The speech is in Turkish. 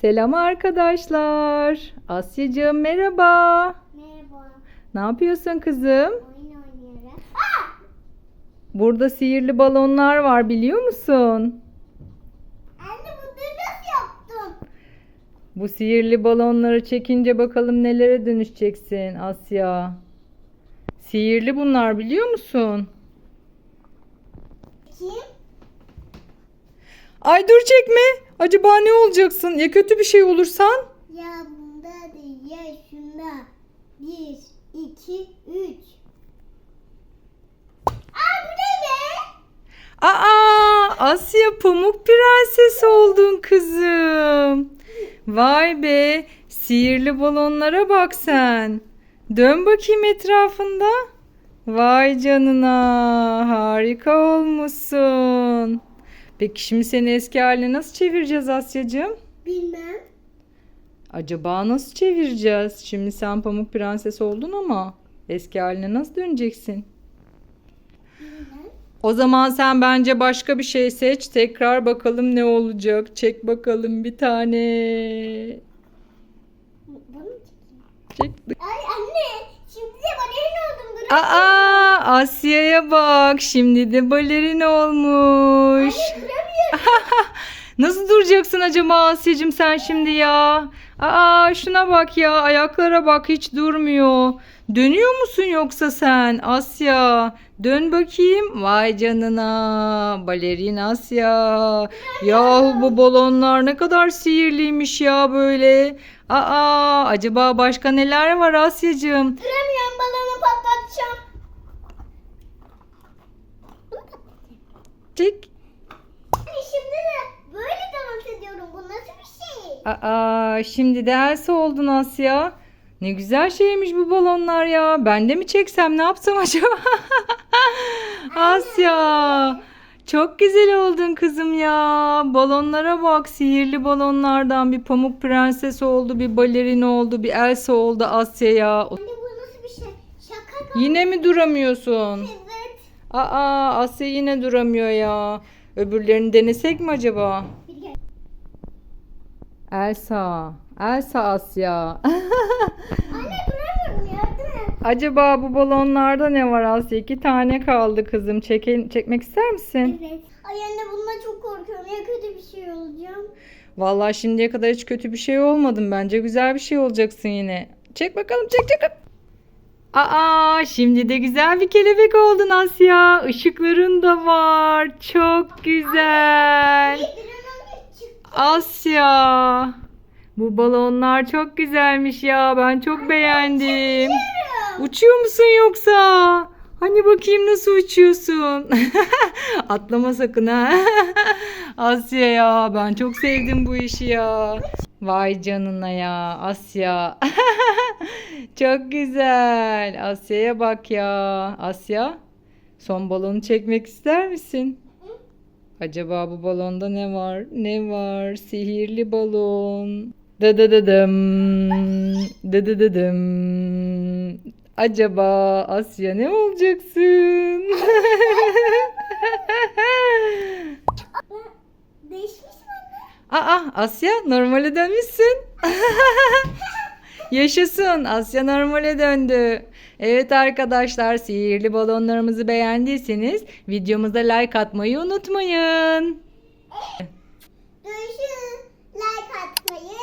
Selam arkadaşlar. Asyacığım merhaba. Merhaba. Ne yapıyorsun kızım? Oyun oynuyorum. Burada sihirli balonlar var biliyor musun? Anne bunu nasıl yaptın? Bu sihirli balonları çekince bakalım nelere dönüşeceksin Asya. Sihirli bunlar biliyor musun? Kim? Ay dur çekme. Acaba ne olacaksın? Ya kötü bir şey olursan? Ya bunda değil ya şunda. Bir, iki, üç. Aa bu ne be? Aa, Asya Pamuk Prenses oldun kızım. Vay be, sihirli balonlara bak sen. Dön bakayım etrafında. Vay canına, harika olmuşsun. Peki şimdi seni eski haline nasıl çevireceğiz Asyacığım? Bilmem. Acaba nasıl çevireceğiz? Şimdi sen Pamuk Prenses oldun ama eski haline nasıl döneceksin? Bilmem. O zaman sen bence başka bir şey seç. Tekrar bakalım ne olacak. Çek bakalım bir tane. Bunu mu çekeyim? Çek. Ay anne. Şimdi de balerin oldum. Dur. Aa, Asya'ya bak. Şimdi de balerin olmuş. Nasıl duracaksın acaba Asya'cığım sen şimdi ya? Aa, şuna bak ya. Ayaklara bak hiç durmuyor. Dönüyor musun yoksa sen Asya? Dön bakayım. Vay canına. Balerin Asya. Yahu bu balonlar ne kadar sihirliymiş ya böyle. Aa, acaba başka neler var Asya'cığım? Duramıyorum balonu patlatacağım. Anne şimdi de böyle dans ediyorum. Bu nasıl bir şey? Aa, şimdi de Elsa oldun Asya. Ne güzel şeymiş bu balonlar ya. Ben de mi çeksem ne yapsam acaba? Asya. Çok güzel oldun kızım ya. Balonlara bak. Sihirli balonlardan bir pamuk prenses oldu, bir balerin oldu, bir Elsa oldu Asya ya. Anne bu nasıl bir şey? Şaka? Yine mi duramıyorsun? Aa, Asya yine duramıyor ya. Öbürlerini denesek mi acaba? Elsa. Elsa Asya. Anne duramıyorum yardım et. Acaba bu balonlarda ne var Asya? İki tane kaldı kızım. Çeke, çekmek ister misin? Evet. Ay anne bundan çok korkuyorum. Ya kötü bir şey olacağım. Vallahi şimdiye kadar hiç kötü bir şey olmadın. Bence güzel bir şey olacaksın yine. Çek bakalım çek çek. Aa şimdi de güzel bir kelebek oldun Asya. Işıkların da var. Çok güzel. Asya. Bu balonlar çok güzelmiş ya. Ben çok beğendim. Uçuyor musun yoksa? Hani bakayım nasıl uçuyorsun? Atlama sakın ha. Asya ya ben çok sevdim bu işi ya. Vay canına ya Asya. çok güzel. Asya'ya bak ya. Asya son balonu çekmek ister misin? Acaba bu balonda ne var? Ne var? Sihirli balon. Dıdıdıdım. Dıdıdıdım. Acaba Asya ne olacaksın? Değişmiş mi anne? Aa Asya normale dönmüşsün. Yaşasın Asya normale döndü. Evet arkadaşlar sihirli balonlarımızı beğendiyseniz videomuza like atmayı unutmayın. Görüşürüz. Like atmayı,